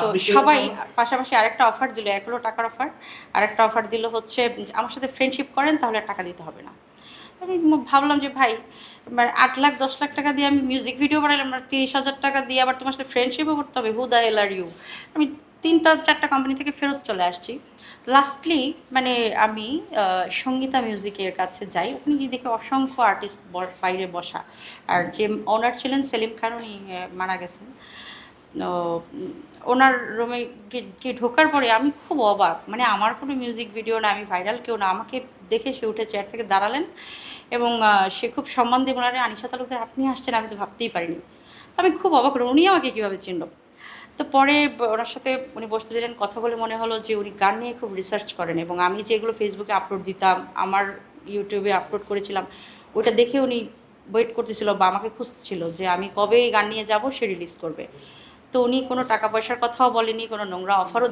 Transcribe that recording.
তো সবাই পাশাপাশি আরেকটা অফার দিল এক হলো টাকার অফার আরেকটা অফার দিল হচ্ছে আমার সাথে ফ্রেন্ডশিপ করেন তাহলে টাকা দিতে হবে না। আমি ভাবলাম যে ভাই মানে আট লাখ দশ লাখ টাকা দিয়ে আমি মিউজিক ভিডিও বানালাম আর তিরিশ হাজার টাকা দিয়ে আবার তোমার সাথে ফ্রেন্ডশিপও করতে হবে। Who the hell are you আমি তিনটা চারটা কোম্পানি থেকে ফেরত চলে আসছি। লাস্টলি মানে আমি সঙ্গীতা মিউজিকের কাছে যাই। ওখানে গিয়ে দেখি অসংখ্য আর্টিস্ট বাইরে বসা। আর যে ওনার ছিলেন সেলিম খান উনি মারা গেছেন। ওনার রুমে গিয়ে ঢোকার পরে আমি খুব অবাক। মানে আমার কোনো মিউজিক ভিডিও না, আমি ভাইরাল কেউ না। আমাকে দেখে সে উঠে চেয়ার থেকে দাঁড়ালেন এবং সে খুব সম্মান দিয়ে বলারে আনিশা তালুকদার, আপনি আসছেন, আমি তো ভাবতেই পারিনি। তো আমি খুব অবাক উনি আমাকে কীভাবে চিনল? তো পরে ওনার সাথে উনি বসতে দিলেন, কথা বলে মনে হলো যে উনি গান নিয়ে খুব রিসার্চ করেন এবং আমি যেগুলো ফেসবুকে আপলোড দিতাম, আমার ইউটিউবে আপলোড করেছিলাম, ওইটা দেখে উনি ওয়েট করতেছিল বা আমাকে খুঁজছিল যে আমি কবে এই গান নিয়ে যাব, সে রিলিজ করবে। তো উনি কোনো টাকা পয়সার কথাও বলেনি কোনো নোংরা অফারও